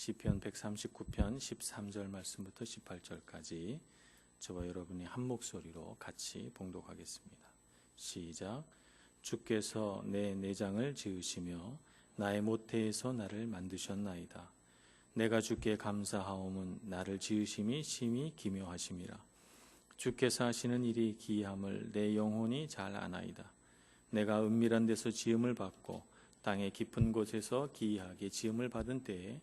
시편 139편 13절 말씀부터 18절까지 저와 여러분이 한 목소리로 같이 봉독하겠습니다. 시작. 주께서 내 내장을 지으시며 나의 모태에서 나를 만드셨나이다. 내가 주께 감사하옴은 나를 지으심이 심히 기묘하심이라. 주께서 하시는 일이 기이함을 내 영혼이 잘 아나이다. 내가 은밀한 데서 지음을 받고 땅의 깊은 곳에서 기이하게 지음을 받은 때에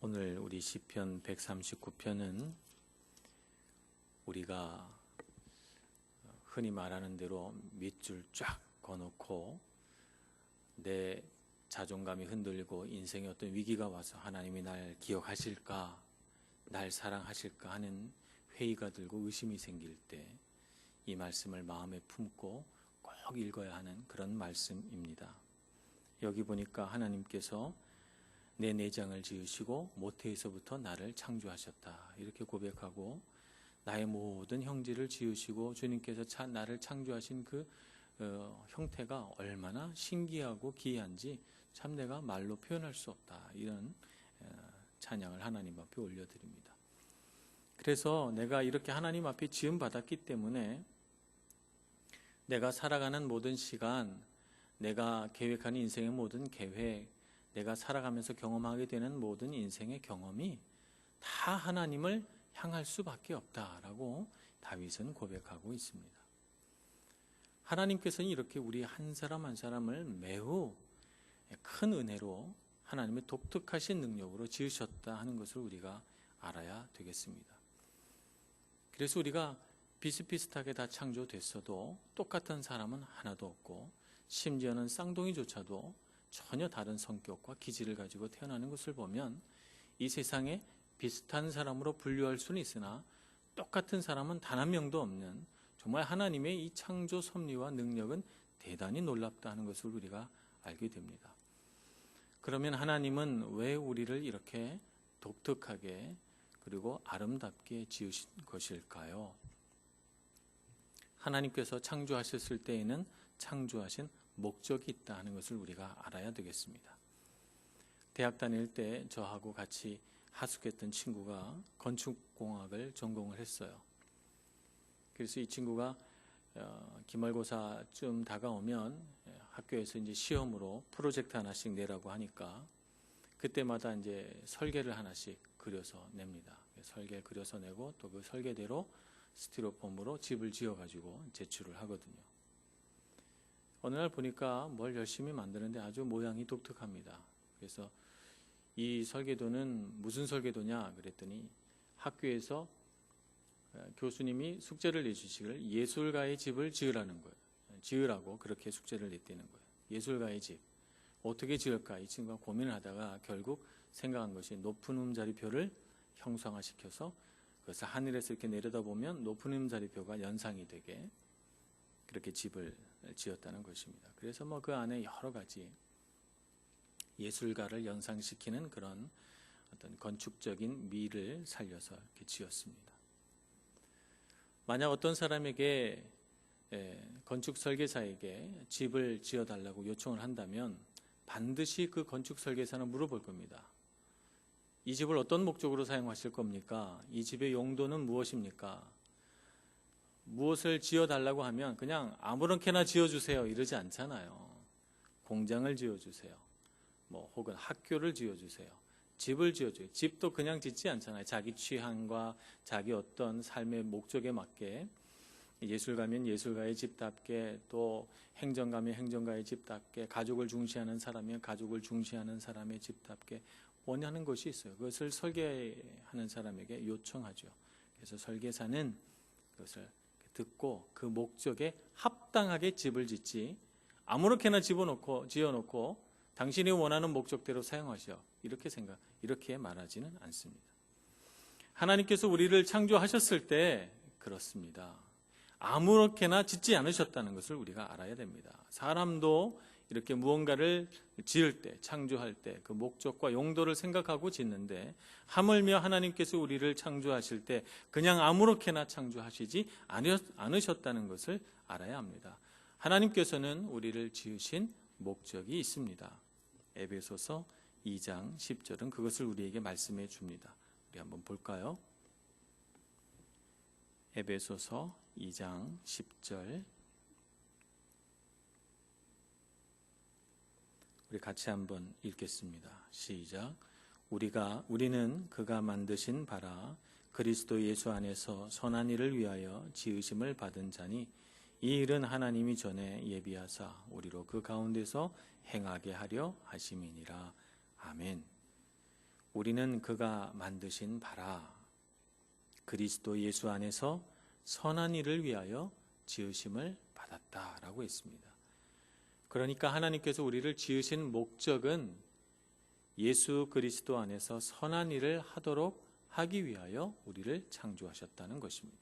오늘 우리 시편 139편은 우리가 흔히 말하는 대로 밑줄 쫙 거놓고 내 자존감이 흔들리고 인생에 어떤 위기가 와서 하나님이 날 기억하실까, 날 사랑하실까 하는 회의가 들고 의심이 생길 때 이 말씀을 마음에 품고 꼭 읽어야 하는 그런 말씀입니다. 여기 보니까 하나님께서 내 내장을 지으시고 모태에서부터 나를 창조하셨다. 이렇게 고백하고 나의 모든 형질을 지으시고 주님께서 차, 나를 창조하신 그 어, 형태가 얼마나 신기하고 기이한지 참 내가 말로 표현할 수 없다. 이런 어, 찬양을 하나님 앞에 올려드립니다. 그래서 내가 이렇게 하나님 앞에 지음 받았기 때문에 내가 살아가는 모든 시간, 내가 계획하는 인생의 모든 계획, 내가 살아가면서 경험하게 되는 모든 인생의 경험이 다 하나님을 향할 수밖에 없다라고 다윗은 고백하고 있습니다. 하나님께서는 이렇게 우리 한 사람 한 사람을 매우 큰 은혜로 하나님의 독특하신 능력으로 지으셨다 하는 것을 우리가 알아야 되겠습니다. 그래서 우리가 비슷비슷하게 다 창조됐어도 똑같은 사람은 하나도 없고 심지어는 쌍둥이조차도 전혀 다른 성격과 기질을 가지고 태어나는 것을 보면 이 세상에 비슷한 사람으로 분류할 수는 있으나 똑같은 사람은 단 한 명도 없는 정말 하나님의 이 창조 섭리와 능력은 대단히 놀랍다 하는 것을 우리가 알게 됩니다. 그러면 하나님은 왜 우리를 이렇게 독특하게 그리고 아름답게 지으신 것일까요? 하나님께서 창조하셨을 때에는 창조하신 목적이 있다 하는 것을 우리가 알아야 되겠습니다. 대학 다닐 때 저하고 같이 하숙했던 친구가 건축공학을 전공을 했어요. 그래서 이 친구가 어, 기말고사쯤 다가오면 예, 학교에서 이제 시험으로 프로젝트 하나씩 내라고 하니까 그때마다 이제 설계를 하나씩 그려서 냅니다. 설계 그려서 내고 또 그 설계대로 스티로폼으로 집을 지어가지고 제출을 하거든요. 어느 날 보니까 뭘 열심히 만드는데 아주 모양이 독특합니다. 그래서 이 설계도는 무슨 설계도냐 그랬더니 학교에서 어, 교수님이 숙제를 내주시기를 예술가의 집을 지으라는 거예요. 지으라고 그렇게 숙제를 냈다는 거예요. 예술가의 집. 어떻게 지을까? 이 친구가 고민을 하다가 결국 생각한 것이 높은 음자리표를 형상화시켜서 그래서 하늘에서 이렇게 내려다보면 높은 음자리표가 연상이 되게 그렇게 집을 지었다는 것입니다. 그래서 뭐 그 안에 여러 가지 예술가를 연상시키는 그런 어떤 건축적인 미를 살려서 이렇게 지었습니다. 만약 어떤 사람에게 건축 설계사에게 집을 지어달라고 요청을 한다면 반드시 그 건축 설계사는 물어볼 겁니다. 이 집을 어떤 목적으로 사용하실 겁니까? 이 집의 용도는 무엇입니까? 무엇을 지어달라고 하면 그냥 아무렇게나 지어주세요 이러지 않잖아요. 공장을 지어주세요. 뭐 혹은 학교를 지어주세요. 집을 지어줘요. 집도 그냥 짓지 않잖아요. 자기 취향과 자기 어떤 삶의 목적에 맞게 예술가면 예술가의 집답게 또 행정가면 행정가의 집답게 가족을 중시하는 사람이면 가족을 중시하는 사람의 집답게 원하는 것이 있어요. 그것을 설계하는 사람에게 요청하죠. 그래서 설계사는 그것을 듣고 그 목적에 합당하게 집을 짓지 아무렇게나 집어놓고 지어놓고 당신이 원하는 목적대로 사용하셔. 이렇게 생각, 이렇게 말하지는 않습니다. 하나님께서 우리를 창조하셨을 때 그렇습니다. 아무렇게나 짓지 않으셨다는 것을 우리가 알아야 됩니다. 사람도 이렇게 무언가를 지을 때, 창조할 때 그 목적과 용도를 생각하고 짓는데 하물며 하나님께서 우리를 창조하실 때 그냥 아무렇게나 창조하시지 않으셨다는 것을 알아야 합니다. 하나님께서는 우리를 지으신 목적이 있습니다. 에베소서 2장 10절은 그것을 우리에게 말씀해 줍니다. 우리 한번 볼까요? 에베소서 2장 10절 우리 같이 한번 읽겠습니다. 시작. 우리가 우리는 그가 만드신 바라 그리스도 예수 안에서 선한 일을 위하여 지으심을 받은 자니 이 일은 하나님이 전에 예비하사 우리로 그 가운데서 행하게 하려 하심이니라. 아멘. 우리는 그가 만드신 바라 그리스도 예수 안에서 선한 일을 위하여 지으심을 받았다라고 했습니다. 그러니까 하나님께서 우리를 지으신 목적은 예수 그리스도 안에서 선한 일을 하도록 하기 위하여 우리를 창조하셨다는 것입니다.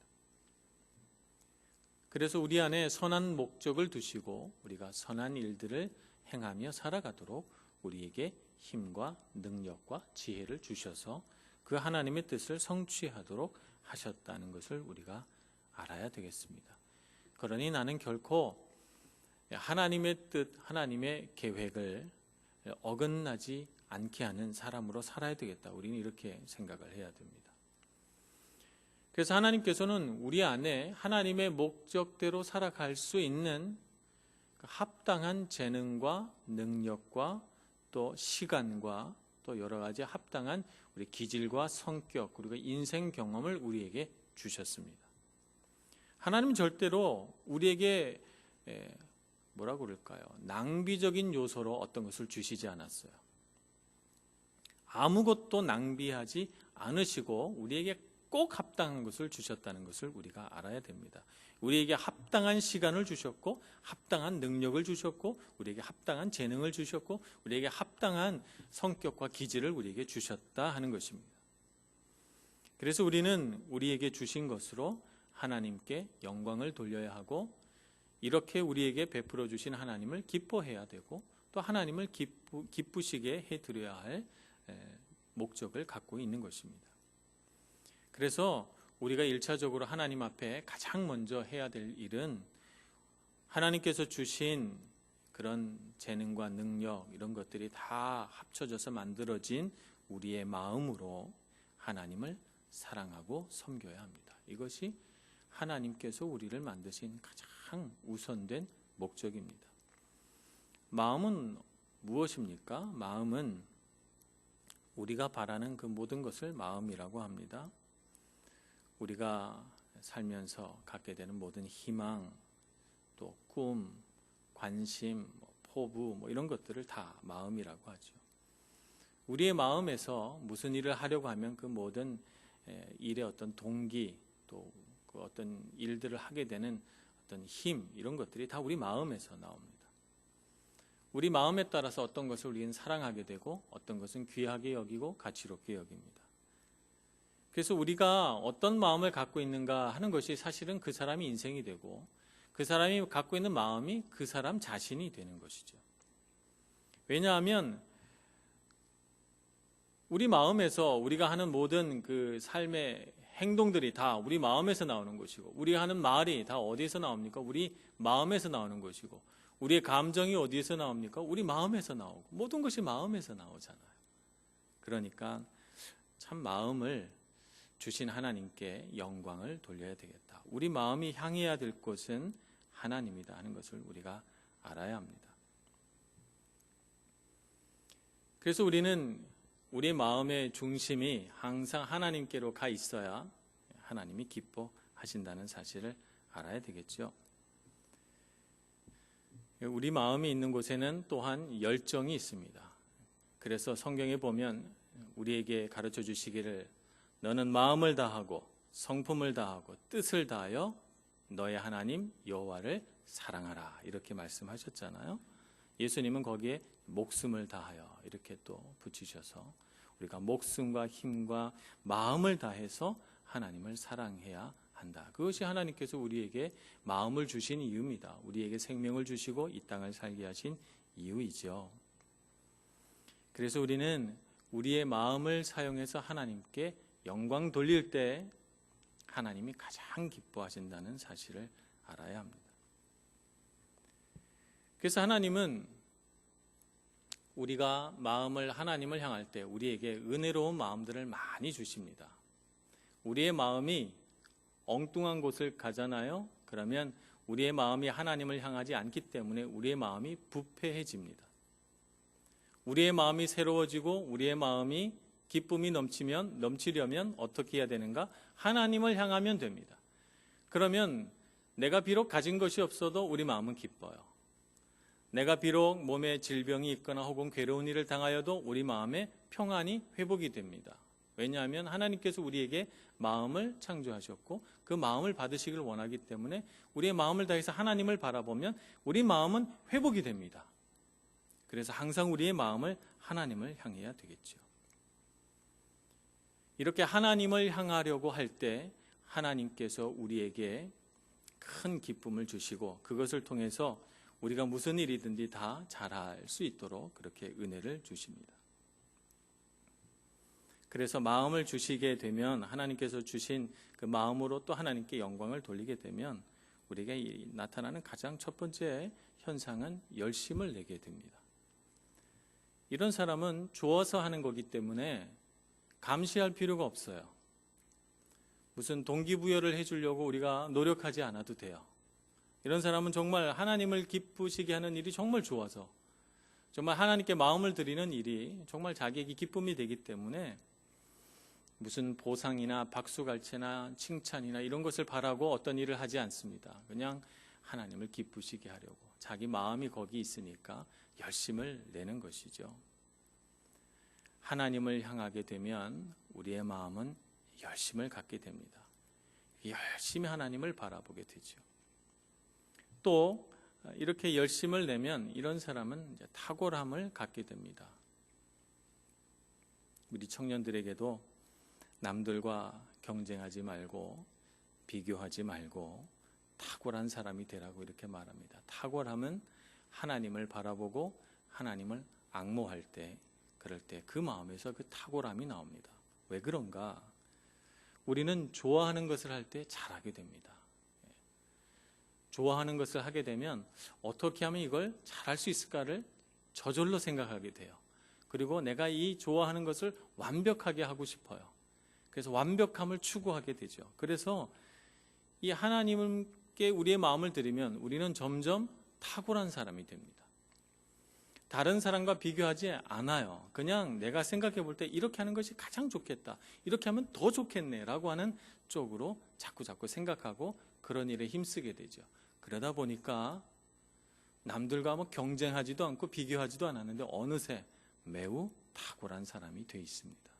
그래서 우리 안에 선한 목적을 두시고 우리가 선한 일들을 행하며 살아가도록 우리에게 힘과 능력과 지혜를 주셔서 그 하나님의 뜻을 성취하도록 하셨다는 것을 우리가 알아야 되겠습니다. 그러니 나는 결코 하나님의 뜻, 하나님의 계획을 어긋나지 않게 하는 사람으로 살아야 되겠다. 우리는 이렇게 생각을 해야 됩니다. 그래서 하나님께서는 우리 안에 하나님의 목적대로 살아갈 수 있는 그 합당한 재능과 능력과 또 시간과 또 여러 가지 합당한 우리 기질과 성격 그리고 인생 경험을 우리에게 주셨습니다. 하나님은 절대로 우리에게 뭐라고 그럴까요? 낭비적인 요소로 어떤 것을 주시지 않았어요. 아무것도 낭비하지 않으시고 우리에게 꼭 합당한 것을 주셨다는 것을 우리가 알아야 됩니다. 우리에게 합당한 시간을 주셨고 합당한 능력을 주셨고 우리에게 합당한 재능을 주셨고 우리에게 합당한 성격과 기질을 우리에게 주셨다 하는 것입니다. 그래서 우리는 우리에게 주신 것으로 하나님께 영광을 돌려야 하고 이렇게 우리에게 베풀어 주신 하나님을 기뻐해야 되고 또 하나님을 기쁘, 기쁘시게 해 드려야 할 목적을 갖고 있는 것입니다. 그래서 우리가 일차적으로 하나님 앞에 가장 먼저 해야 될 일은 하나님께서 주신 그런 재능과 능력 이런 것들이 다 합쳐져서 만들어진 우리의 마음으로 하나님을 사랑하고 섬겨야 합니다. 이것이 하나님께서 우리를 만드신 가장 우선된 목적입니다. 마음은 무엇입니까? 마음은 우리가 바라는 그 모든 것을 마음이라고 합니다. 우리가 살면서 갖게 되는 모든 희망, 또 꿈, 관심, 뭐 포부 뭐 이런 것들을 다 마음이라고 하죠. 우리의 마음에서 무슨 일을 하려고 하면 그 모든 일의 어떤 동기 또 그 어떤 일들을 하게 되는 어떤 힘 이런 것들이 다 우리 마음에서 나옵니다. 우리 마음에 따라서 어떤 것을 우리는 사랑하게 되고 어떤 것은 귀하게 여기고 가치롭게 여깁니다. 그래서 우리가 어떤 마음을 갖고 있는가 하는 것이 사실은 그 사람이 인생이 되고 그 사람이 갖고 있는 마음이 그 사람 자신이 되는 것이죠. 왜냐하면 우리 마음에서 우리가 하는 모든 그 삶의 행동들이 다 우리 마음에서 나오는 것이고 우리가 하는 말이 다 어디에서 나옵니까? 우리 마음에서 나오는 것이고 우리의 감정이 어디에서 나옵니까? 우리 마음에서 나오고 모든 것이 마음에서 나오잖아요. 그러니까 참 마음을 주신 하나님께 영광을 돌려야 되겠다. 우리 마음이 향해야 될 곳은 하나님이다 하는 것을 우리가 알아야 합니다. 그래서 우리는 우리 마음의 중심이 항상 하나님께로 가 있어야 하나님이 기뻐하신다는 사실을 알아야 되겠죠. 우리 마음이 있는 곳에는 또한 열정이 있습니다. 그래서 성경에 보면 우리에게 가르쳐 주시기를 너는 마음을 다하고 성품을 다하고 뜻을 다하여 너의 하나님 여호와를 사랑하라 이렇게 말씀하셨잖아요. 예수님은 거기에 목숨을 다하여 이렇게 또 붙이셔서 우리가 목숨과 힘과 마음을 다해서 하나님을 사랑해야 한다. 그것이 하나님께서 우리에게 마음을 주신 이유입니다. 우리에게 생명을 주시고 이 땅을 살게 하신 이유이죠. 그래서 우리는 우리의 마음을 사용해서 하나님께 영광 돌릴 때 하나님이 가장 기뻐하신다는 사실을 알아야 합니다. 그래서 하나님은 우리가 마음을 하나님을 향할 때 우리에게 은혜로운 마음들을 많이 주십니다. 우리의 마음이 엉뚱한 곳을 가잖아요. 그러면 우리의 마음이 하나님을 향하지 않기 때문에 우리의 마음이 부패해집니다. 우리의 마음이 새로워지고 우리의 마음이 기쁨이 넘치면 넘치려면 어떻게 해야 되는가? 하나님을 향하면 됩니다. 그러면 내가 비록 가진 것이 없어도 우리 마음은 기뻐요. 내가 비록 몸에 질병이 있거나 혹은 괴로운 일을 당하여도 우리 마음에 평안이 회복이 됩니다. 왜냐하면 하나님께서 우리에게 마음을 창조하셨고 그 마음을 받으시길 원하기 때문에 우리의 마음을 다해서 하나님을 바라보면 우리 마음은 회복이 됩니다. 그래서 항상 우리의 마음을 하나님을 향해야 되겠죠. 이렇게 하나님을 향하려고 할 때 하나님께서 우리에게 큰 기쁨을 주시고 그것을 통해서 우리가 무슨 일이든지 다 잘할 수 있도록 그렇게 은혜를 주십니다. 그래서 마음을 주시게 되면 하나님께서 주신 그 마음으로 또 하나님께 영광을 돌리게 되면 우리에게 나타나는 가장 첫 번째 현상은 열심을 내게 됩니다. 이런 사람은 좋아서 하는 거기 때문에 감시할 필요가 없어요. 무슨 동기부여를 해주려고 우리가 노력하지 않아도 돼요. 이런 사람은 정말 하나님을 기쁘시게 하는 일이 정말 좋아서 정말 하나님께 마음을 드리는 일이 정말 자기에게 기쁨이 되기 때문에 무슨 보상이나 박수갈채나 칭찬이나 이런 것을 바라고 어떤 일을 하지 않습니다. 그냥 하나님을 기쁘시게 하려고 자기 마음이 거기 있으니까 열심을 내는 것이죠. 하나님을 향하게 되면 우리의 마음은 열심을 갖게 됩니다. 열심히 하나님을 바라보게 되죠. 또 이렇게 열심을 내면 이런 사람은 탁월함을 갖게 됩니다. 우리 청년들에게도 남들과 경쟁하지 말고 비교하지 말고 탁월한 사람이 되라고 이렇게 말합니다. 탁월함은 하나님을 바라보고 하나님을 악모할 때 그럴 때 그 마음에서 그 탁월함이 나옵니다. 왜 그런가? 우리는 좋아하는 것을 할 때 잘하게 됩니다. 좋아하는 것을 하게 되면 어떻게 하면 이걸 잘할 수 있을까를 저절로 생각하게 돼요. 그리고 내가 이 좋아하는 것을 완벽하게 하고 싶어요. 그래서 완벽함을 추구하게 되죠. 그래서 이 하나님께 우리의 마음을 들이면 우리는 점점 탁월한 사람이 됩니다. 다른 사람과 비교하지 않아요. 그냥 내가 생각해 볼 때 이렇게 하는 것이 가장 좋겠다. 이렇게 하면 더 좋겠네. 라고 하는 쪽으로 자꾸 자꾸 생각하고 그런 일에 힘쓰게 되죠. 그러다 보니까 남들과 뭐 경쟁하지도 않고 비교하지도 않았는데 어느새 매우 탁월한 사람이 돼 있습니다.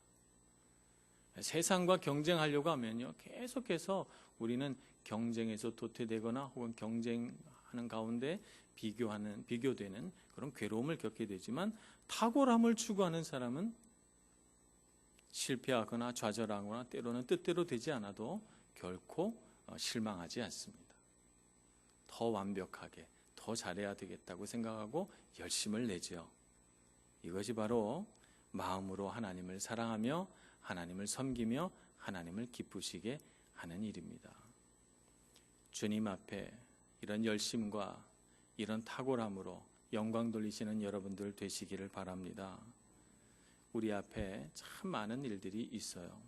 세상과 경쟁하려고 하면요. 계속해서 우리는 경쟁에서 도태되거나 혹은 경쟁하는 가운데 비교하는, 비교되는 그런 괴로움을 겪게 되지만 탁월함을 추구하는 사람은 실패하거나 좌절하거나 때로는 뜻대로 되지 않아도 결코 어, 실망하지 않습니다. 더 완벽하게, 더 잘해야 되겠다고 생각하고 열심을 내죠. 이것이 바로 마음으로 하나님을 사랑하며 하나님을 섬기며 하나님을 기쁘시게 하는 일입니다. 주님 앞에 이런 열심과 이런 탁월함으로 영광 돌리시는 여러분들 되시기를 바랍니다. 우리 앞에 참 많은 일들이 있어요.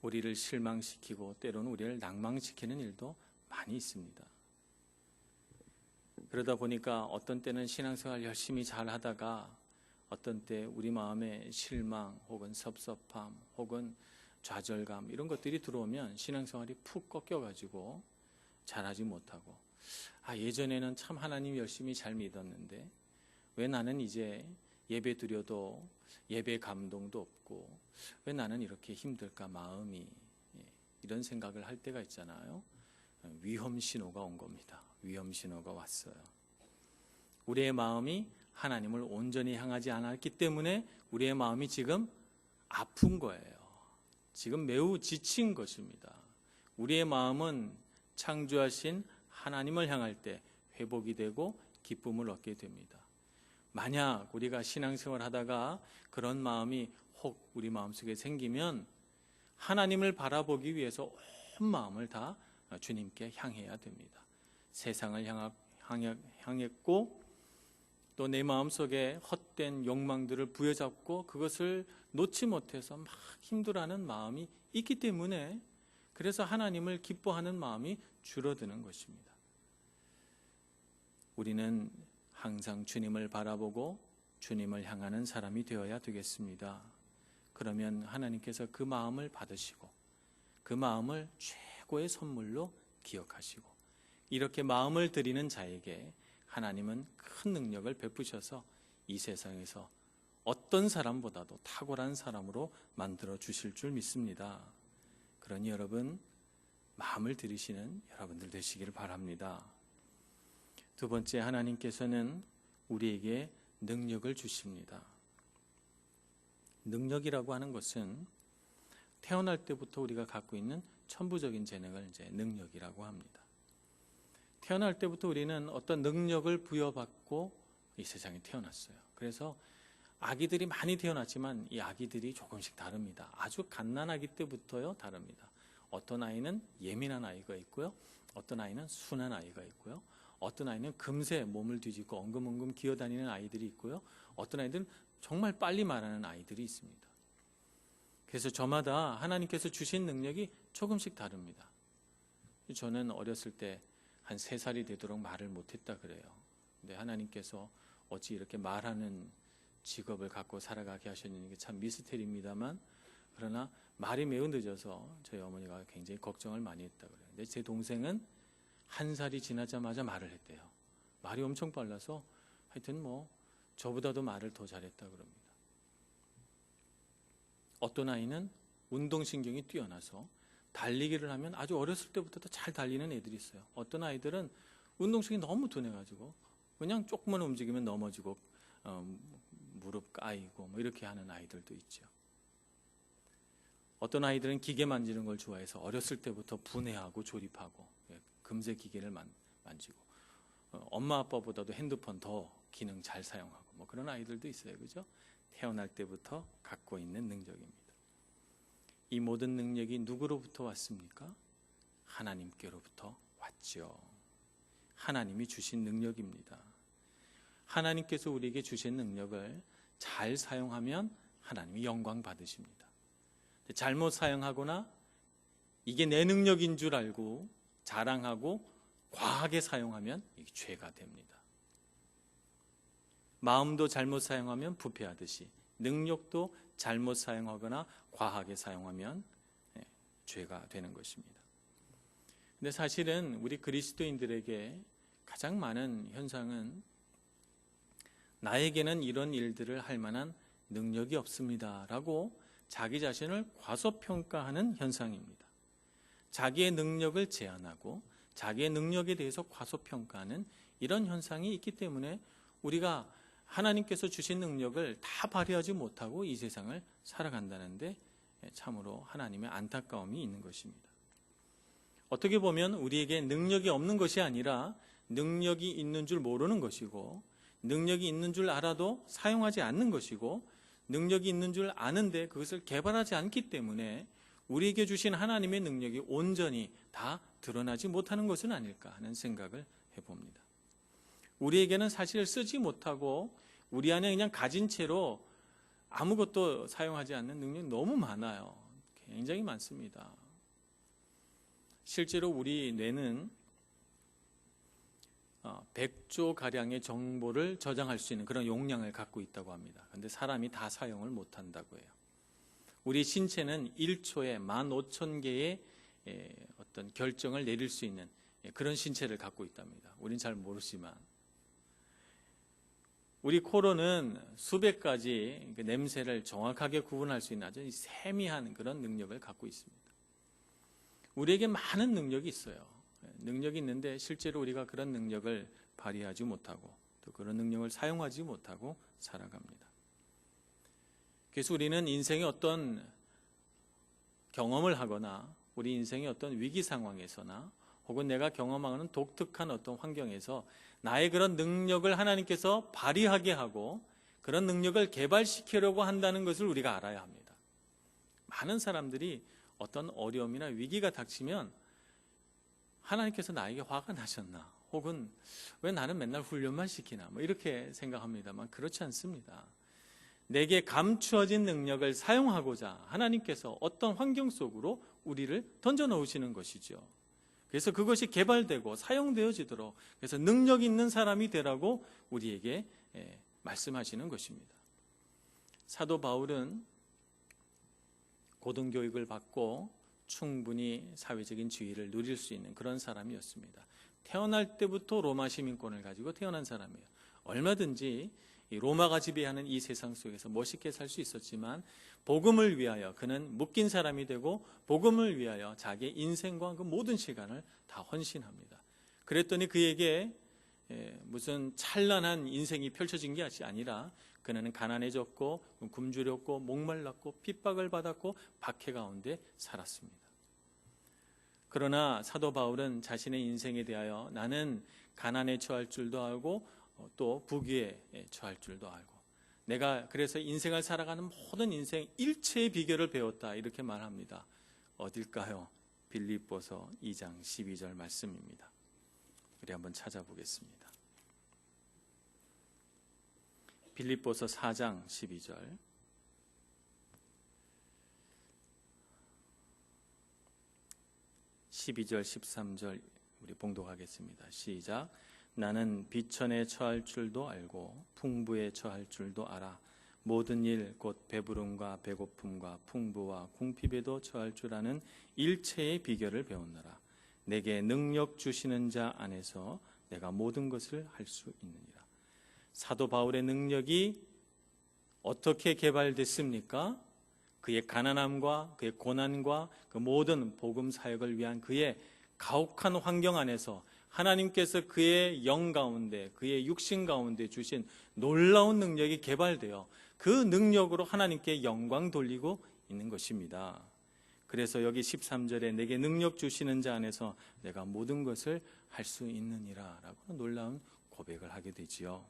우리를 실망시키고 때로는 우리를 낭망시키는 일도 많이 있습니다. 그러다 보니까 어떤 때는 신앙생활 열심히 잘 하다가 어떤 때 우리 마음에 실망 혹은 섭섭함 혹은 좌절감 이런 것들이 들어오면 신앙생활이 푹 꺾여가지고 잘하지 못하고 아 예전에는 참 하나님 열심히 잘 믿었는데 왜 나는 이제 예배 드려도 예배 감동도 없고 왜 나는 이렇게 힘들까 마음이 예, 이런 생각을 할 때가 있잖아요. 위험 신호가 온 겁니다. 위험 신호가 왔어요. 우리의 마음이 하나님을 온전히 향하지 않았기 때문에 우리의 마음이 지금 아픈 거예요. 지금 매우 지친 것입니다. 우리의 마음은 창조하신 하나님을 향할 때 회복이 되고 기쁨을 얻게 됩니다. 만약 우리가 신앙생활 하다가 그런 마음이 혹 우리 마음속에 생기면 하나님을 바라보기 위해서 온 마음을 다 주님께 향해야 됩니다. 세상을 향했고 또 내 마음속에 헛된 욕망들을 부여잡고 그것을 놓지 못해서 막 힘들어하는 마음이 있기 때문에 그래서 하나님을 기뻐하는 마음이 줄어드는 것입니다. 우리는 항상 주님을 바라보고 주님을 향하는 사람이 되어야 되겠습니다. 그러면 하나님께서 그 마음을 받으시고 그 마음을 최고의 선물로 기억하시고 이렇게 마음을 드리는 자에게 하나님은 큰 능력을 베푸셔서 이 세상에서 어떤 사람보다도 탁월한 사람으로 만들어 주실 줄 믿습니다. 그러니 여러분 마음을 들이시는 여러분들 되시기를 바랍니다. 두 번째 하나님께서는 우리에게 능력을 주십니다. 능력이라고 하는 것은 태어날 때부터 우리가 갖고 있는 천부적인 재능을 이제 능력이라고 합니다. 태어날 때부터 우리는 어떤 능력을 부여받고 이 세상에 태어났어요. 그래서 아기들이 많이 태어났지만 이 아기들이 조금씩 다릅니다. 아주 갓난아기 때부터요 다릅니다. 어떤 아이는 예민한 아이가 있고요. 어떤 아이는 순한 아이가 있고요. 어떤 아이는 금세 몸을 뒤집고 엉금엉금 기어다니는 아이들이 있고요. 어떤 아이들은 정말 빨리 말하는 아이들이 있습니다. 그래서 저마다 하나님께서 주신 능력이 조금씩 다릅니다. 저는 어렸을 때 한 세 살이 되도록 말을 못했다 그래요. 근데 하나님께서 어찌 이렇게 말하는 직업을 갖고 살아가게 하셨는지 참 미스테리입니다만 그러나 말이 매우 늦어서 저희 어머니가 굉장히 걱정을 많이 했다 그래요. 근데 제 동생은 한 살이 지나자마자 말을 했대요. 말이 엄청 빨라서 하여튼 뭐 저보다도 말을 더 잘했다 그럽니다. 어떤 아이는 운동신경이 뛰어나서 달리기를 하면 아주 어렸을 때부터 잘 달리는 애들이 있어요. 어떤 아이들은 운동신경이 너무 둔해가지고 그냥 조금만 움직이면 넘어지고 어, 무릎 까이고 뭐 이렇게 하는 아이들도 있죠. 어떤 아이들은 기계 만지는 걸 좋아해서 어렸을 때부터 분해하고 조립하고 예, 금세 기계를 만, 만지고 어, 엄마 아빠보다도 핸드폰 더 기능 잘 사용하고 뭐 그런 아이들도 있어요. 그죠? 태어날 때부터 갖고 있는 능력입니다. 이 모든 능력이 누구로부터 왔습니까? 하나님께로부터 왔죠. 하나님이 주신 능력입니다. 하나님께서 우리에게 주신 능력을 잘 사용하면 하나님이 영광 받으십니다. 잘못 사용하거나 이게 내 능력인 줄 알고 자랑하고 과하게 사용하면 이게 죄가 됩니다. 마음도 잘못 사용하면 부패하듯이 능력도 잘못 사용하거나 과하게 사용하면 예, 죄가 되는 것입니다. 근데 사실은 우리 그리스도인들에게 가장 많은 현상은 나에게는 이런 일들을 할 만한 능력이 없습니다라고 자기 자신을 과소평가하는 현상입니다. 자기의 능력을 제한하고 자기의 능력에 대해서 과소평가하는 이런 현상이 있기 때문에 우리가 하나님께서 주신 능력을 다 발휘하지 못하고 이 세상을 살아간다는데 참으로 하나님의 안타까움이 있는 것입니다. 어떻게 보면 우리에게 능력이 없는 것이 아니라 능력이 있는 줄 모르는 것이고 능력이 있는 줄 알아도 사용하지 않는 것이고 능력이 있는 줄 아는데 그것을 개발하지 않기 때문에 우리에게 주신 하나님의 능력이 온전히 다 드러나지 못하는 것은 아닐까 하는 생각을 해봅니다. 우리에게는 사실 쓰지 못하고 우리 안에 그냥 가진 채로 아무것도 사용하지 않는 능력이 너무 많아요. 굉장히 많습니다. 실제로 우리 뇌는 100조 어, 가량의 정보를 저장할 수 있는 그런 용량을 갖고 있다고 합니다. 그런데 사람이 다 사용을 못 한다고 해요. 우리 신체는 1초에 15,000개의 어떤 결정을 내릴 수 있는 그런 신체를 갖고 있답니다. 우린 잘 모르지만 우리 코로는 수백 가지 그 냄새를 정확하게 구분할 수 있는 아주 세미한 그런 능력을 갖고 있습니다. 우리에게 많은 능력이 있어요. 능력이 있는데 실제로 우리가 그런 능력을 발휘하지 못하고 또 그런 능력을 사용하지 못하고 살아갑니다. 그래서 우리는 인생의 어떤 경험을 하거나 우리 인생의 어떤 위기 상황에서나 혹은 내가 경험하는 독특한 어떤 환경에서 나의 그런 능력을 하나님께서 발휘하게 하고 그런 능력을 개발시키려고 한다는 것을 우리가 알아야 합니다. 많은 사람들이 어떤 어려움이나 위기가 닥치면 하나님께서 나에게 화가 나셨나 혹은 왜 나는 맨날 훈련만 시키나 뭐 이렇게 생각합니다만 그렇지 않습니다. 내게 감추어진 능력을 사용하고자 하나님께서 어떤 환경 속으로 우리를 던져 놓으시는 것이죠. 그래서 그것이 개발되고 사용되어지도록 그래서 능력 있는 사람이 되라고 우리에게 예, 말씀하시는 것입니다. 사도 바울은 고등교육을 받고 충분히 사회적인 지위를 누릴 수 있는 그런 사람이었습니다. 태어날 때부터 로마 시민권을 가지고 태어난 사람이에요. 얼마든지 로마가 지배하는 이 세상 속에서 멋있게 살 수 있었지만 복음을 위하여 그는 묶인 사람이 되고 복음을 위하여 자기의 인생과 그 모든 시간을 다 헌신합니다. 그랬더니 그에게 무슨 찬란한 인생이 펼쳐진 게 아니라 그는 가난해졌고 굶주렸고 목말랐고 핍박을 받았고 박해 가운데 살았습니다. 그러나 사도 바울은 자신의 인생에 대하여 나는 가난에 처할 줄도 알고 어, 또 부귀에 처할 줄도 알고 내가 그래서 인생을 살아가는 모든 인생 일체의 비결을 배웠다 이렇게 말합니다. 어딜까요? 빌립보서 2장 12절 말씀입니다. 우리 한번 찾아보겠습니다. 빌립보서 4장 12절 12절 13절 우리 봉독하겠습니다. 시작 나는 비천에 처할 줄도 알고 풍부에 처할 줄도 알아. 모든 일 곧 배부름과 배고픔과 풍부와 궁핍에도 처할 줄 아는 일체의 비결을 배웠노라. 내게 능력 주시는 자 안에서 내가 모든 것을 할 수 있느니라. 사도 바울의 능력이 어떻게 개발됐습니까? 그의 가난함과 그의 고난과 그 모든 복음 사역을 위한 그의 가혹한 환경 안에서 하나님께서 그의 영 가운데, 그의 육신 가운데 주신 놀라운 능력이 개발되어 그 능력으로 하나님께 영광 돌리고 있는 것입니다. 그래서 여기 13절에 내게 능력 주시는 자 안에서 내가 모든 것을 할 수 있느니라 라고 놀라운 고백을 하게 되지요.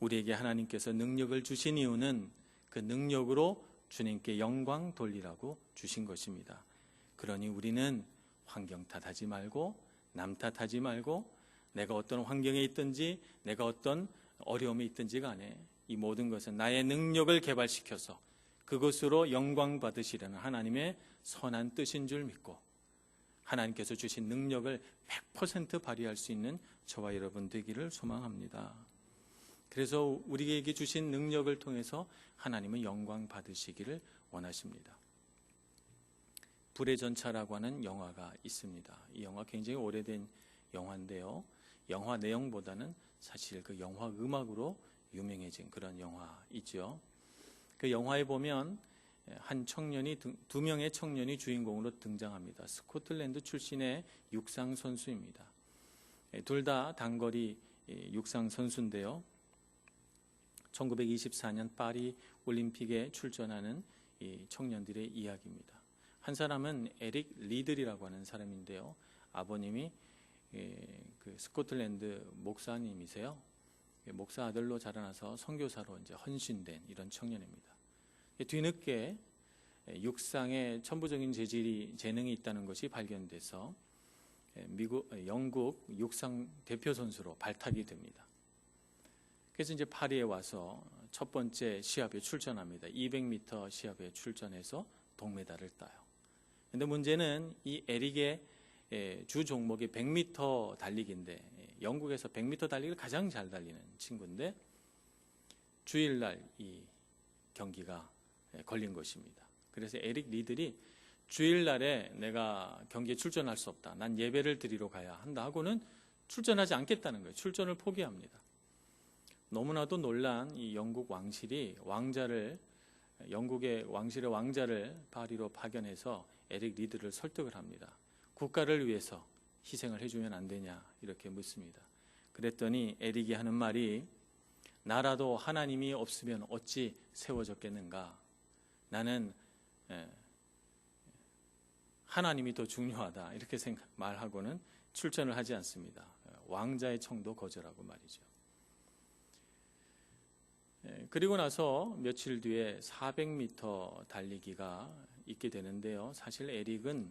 우리에게 하나님께서 능력을 주신 이유는 그 능력으로 주님께 영광 돌리라고 주신 것입니다. 그러니 우리는 환경 탓하지 말고 남 탓하지 말고 내가 어떤 환경에 있든지 내가 어떤 어려움에 있든지 간에 이 모든 것은 나의 능력을 개발시켜서 그것으로 영광 받으시려는 하나님의 선한 뜻인 줄 믿고 하나님께서 주신 능력을 100% 발휘할 수 있는 저와 여러분 되기를 소망합니다. 그래서 우리에게 주신 능력을 통해서 하나님은 영광 받으시기를 원하십니다. 불의 전차라고 하는 영화가 있습니다. 이 영화 굉장히 오래된 영화인데요. 영화 내용보다는 사실 그 영화 음악으로 유명해진 그런 영화이죠. 그 영화에 보면 한 청년이 두 명의 청년이 주인공으로 등장합니다. 스코틀랜드 출신의 육상 선수입니다. 둘 다 단거리 육상 선수인데요. 1924년 파리 올림픽에 출전하는 이 청년들의 이야기입니다. 한 사람은 에릭 리들이라고 하는 사람인데요. 아버님이 예, 그 스코틀랜드 목사님이세요. 예, 목사 아들로 자라나서 선교사로 이제 헌신된 이런 청년입니다. 예, 뒤늦게 육상에 천부적인 재질이 재능이 있다는 것이 발견돼서 미국 영국 육상 대표 선수로 발탁이 됩니다. 그래서 이제 파리에 와서 첫 번째 시합에 출전합니다. 200m 시합에 출전해서 동메달을 따요. 근데 문제는 이 에릭의 예, 주 종목이 100m 달리기인데 예, 영국에서 100m 달리기를 가장 잘 달리는 친구인데 주일날 이 경기가 예, 걸린 것입니다. 그래서 에릭 리들이 주일날에 내가 경기에 출전할 수 없다. 난 예배를 드리러 가야 한다 하고는 출전하지 않겠다는 거예요. 출전을 포기합니다. 너무나도 놀란 이 영국 왕실이 왕자를 영국의 왕실의 왕자를 파리로 파견해서 에릭 리드를 설득을 합니다. 국가를 위해서 희생을 해주면 안 되냐 이렇게 묻습니다. 그랬더니 에릭이 하는 말이 나라도 하나님이 없으면 어찌 세워졌겠는가? 나는 예, 하나님이 더 중요하다 이렇게 생각 말하고는 출전을 하지 않습니다. 왕자의 청도 거절하고 말이죠. 예, 그리고 나서 며칠 뒤에 400m 달리기가 있게 되는데요. 사실 에릭은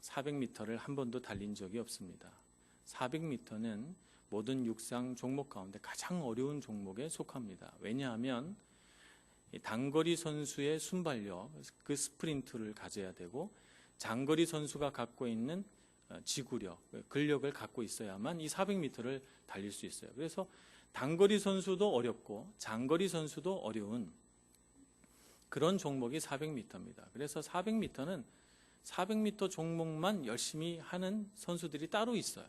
400m를 한 번도 달린 적이 없습니다. 400m는 모든 육상 종목 가운데 가장 어려운 종목에 속합니다. 왜냐하면 이 단거리 선수의 순발력, 그 스프린트를 가져야 되고 장거리 선수가 갖고 있는 어, 지구력, 근력을 갖고 있어야만 이 400m를 달릴 수 있어요. 그래서 단거리 선수도 어렵고 장거리 선수도 어려운 그런 종목이 400m입니다. 그래서 400m는 400m 종목만 열심히 하는 선수들이 따로 있어요.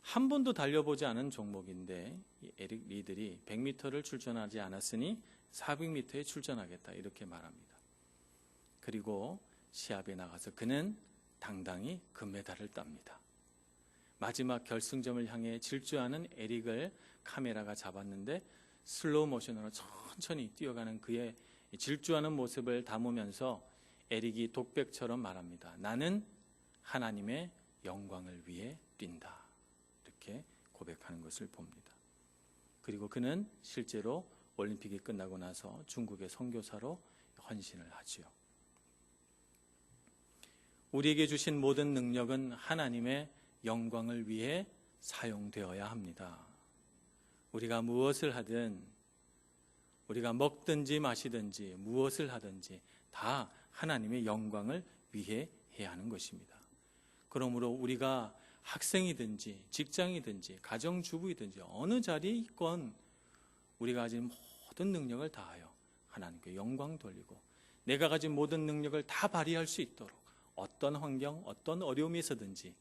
한 번도 달려보지 않은 종목인데 이 에릭 리들이 100m를 출전하지 않았으니 400m에 출전하겠다 이렇게 말합니다. 그리고 시합에 나가서 그는 당당히 금메달을 땁니다. 마지막 결승점을 향해 질주하는 에릭을 카메라가 잡았는데 슬로우 모션으로 천천히 뛰어가는 그의 질주하는 모습을 담으면서 에릭이 독백처럼 말합니다. 나는 하나님의 영광을 위해 뛴다. 이렇게 고백하는 것을 봅니다. 그리고 그는 실제로 올림픽이 끝나고 나서 중국의 선교사로 헌신을 하지요. 우리에게 주신 모든 능력은 하나님의 영광을 위해 사용되어야 합니다. 우리가 무엇을 하든 우리가 먹든지 마시든지 무엇을 하든지 다 하나님의 영광을 위해 해야 하는 것입니다. 그러므로 우리가 학생이든지 직장이든지 가정주부이든지 어느 자리에 있건 우리가 가진 모든 능력을 다하여 하나님께 영광 돌리고 내가 가진 모든 능력을 다 발휘할 수 있도록 어떤 환경, 어떤 어려움이 있어든지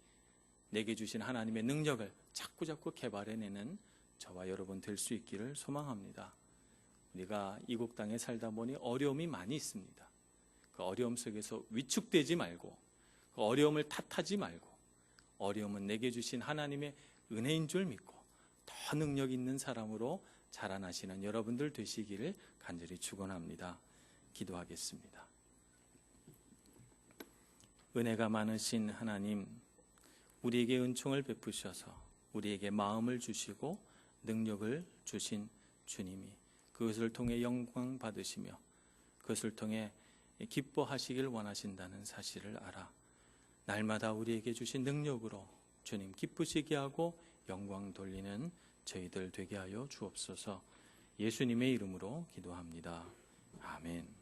내게 주신 하나님의 능력을 자꾸자꾸 개발해내는 저와 여러분 될 수 있기를 소망합니다. 우리가 이국 땅에 살다 보니 어려움이 많이 있습니다. 그 어려움 속에서 위축되지 말고 그 어려움을 탓하지 말고 어려움은 내게 주신 하나님의 은혜인 줄 믿고 더 능력 있는 사람으로 자라나시는 여러분들 되시기를 간절히 축원합니다. 기도하겠습니다. 은혜가 많으신 하나님, 우리에게 은총을 베푸셔서 우리에게 마음을 주시고 능력을 주신 주님이 그것을 통해 영광 받으시며 그것을 통해 기뻐하시길 원하신다는 사실을 알아 날마다 우리에게 주신 능력으로 주님 기쁘시게 하고 영광 돌리는 저희들 되게 하여 주옵소서 예수님의 이름으로 기도합니다. 아멘.